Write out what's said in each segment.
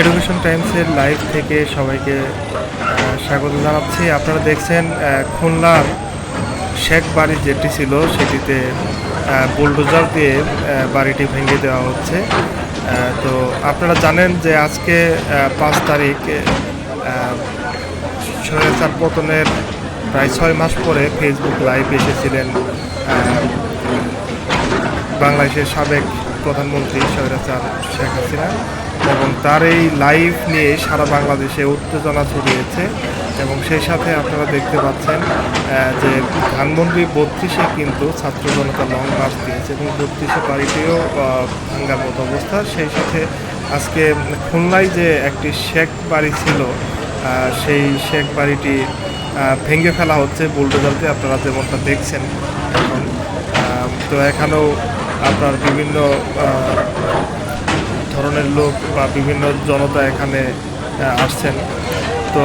Education টাইমসের live থেকে সবাইকে স্বাগত জানাচ্ছি। আপনারা দেখছেন খুলনার শেখ বাড়ি যেটি ছিল সেটিতে বুলডোজার দিয়ে বাড়িটি ভেঙে দেওয়া হচ্ছে। তো আপনারা জানেন যে আজকে পাঁচ তারিখ আহ, পতনের প্রায় ছয় মাস পরে ফেসবুক লাইভ এসেছিলেন বাংলাদেশের সাবেক প্রধানমন্ত্রী স্বৈরাচার শেখ হাসিনা এবং তার এই লাইভ নিয়ে সারা বাংলাদেশে উত্তেজনা ছড়িয়েছে এবং সেই সাথে আপনারা দেখতে পাচ্ছেন যে ধানমন্ডি বত্রিশে কিন্তু ছাত্র জনতা লং মার্চ দিয়েছে এবং বত্রিশে বাড়িটিও ভাঙ্গার মতো অবস্থা। সেই সাথে আজকে খুলনায় যে একটি শেখ বাড়ি ছিল সেই শেখ বাড়িটি ভেঙে ফেলা হচ্ছে। বুলডোজারতে আপনারা যেমনটা দেখছেন তো এখানেও আপনার বিভিন্ন ধরনের লোক বা বিভিন্ন জনতা এখানে আসছেন। তো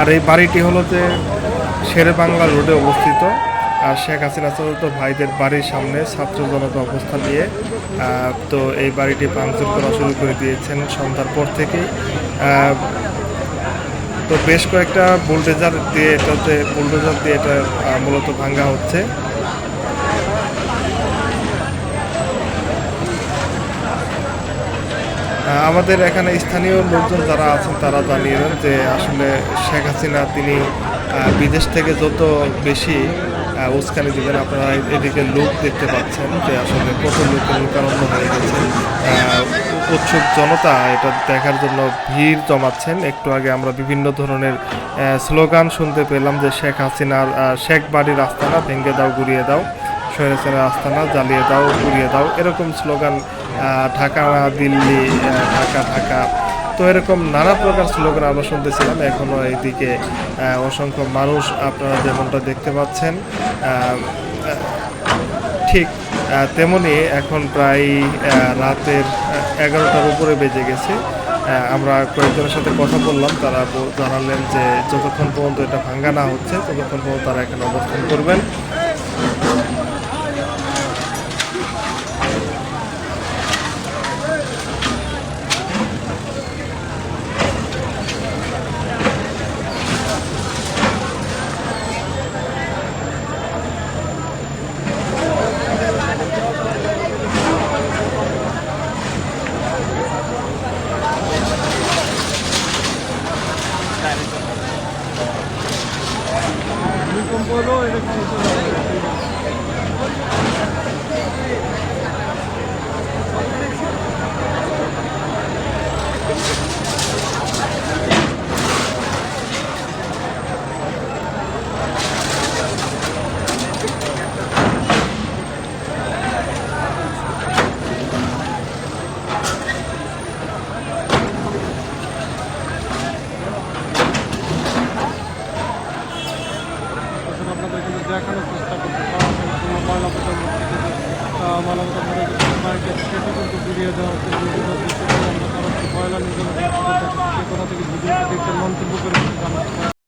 আর এই বাড়িটি হলো যে শেরে বাংলা রোডে অবস্থিত। আর শেখ হাসিনা চতুর্থ ভাইদের বাড়ির সামনে ছাত্র জনতা অবস্থান নিয়ে তো এই বাড়িটি ভাঙচুর করা শুরু করে দিয়েছেন সন্ধ্যার পর থেকেই। তো বেশ কয়েকটা বুলডোজার দিয়ে এটাতে বুলডোজার দিয়ে এটা মূলত ভাঙ্গা হচ্ছে। আমাদের এখানে স্থানীয় লোকজন যারা আছেন, তারা জানিয়ে দেন যে আসলে শেখ হাসিনা, তিনি বিদেশ থেকে যত বেশি উস্কানি দেবেন। আপনারা এদিকে লোক দেখতে পাচ্ছেন যে আসলে কত লোকের লোকারণ্য হয়ে গেছে। উৎসুক জনতা এটা দেখার জন্য ভিড় জমাচ্ছেন। একটু আগে আমরা বিভিন্ন ধরনের স্লোগান শুনতে পেলাম যে শেখ হাসিনার শেখ বাড়ির আস্তানা ভেঙে দাও, গুড়িয়ে দাও। স্বৈরাচারের আস্তানা জ্বালিয়ে দাও, গুড়িয়ে দাও। এরকম স্লোগান ঢাকা, দিল্লি ঢাকা ঢাকা তো এরকম নানা প্রকার স্লোগান আমরা শুনতেছিলাম। এখনও এইদিকে অসংখ্য মানুষ আপনারা যেমনটা দেখতে পাচ্ছেন ঠিক তেমনি এখন প্রায় রাতের এগারোটার উপরে বেজে গেছে। আমরা কয়েকজনের সাথে কথা বললাম, তারা জানালেন যে যতক্ষণ পর্যন্ত এটা ভাঙ্গা না হচ্ছে, ততক্ষণ পর্যন্ত তারা এখানে অবস্থান করবেন। ভূমিকম্প হলো দেখানোর চেষ্টা করছে। কোনো পচা ময়লা পচা ধরে বাড়িতে সেটি কিন্তু ঘুরিয়ে দেওয়া হচ্ছে। দৃশ্য আমরা থেকে মন্তব্য করে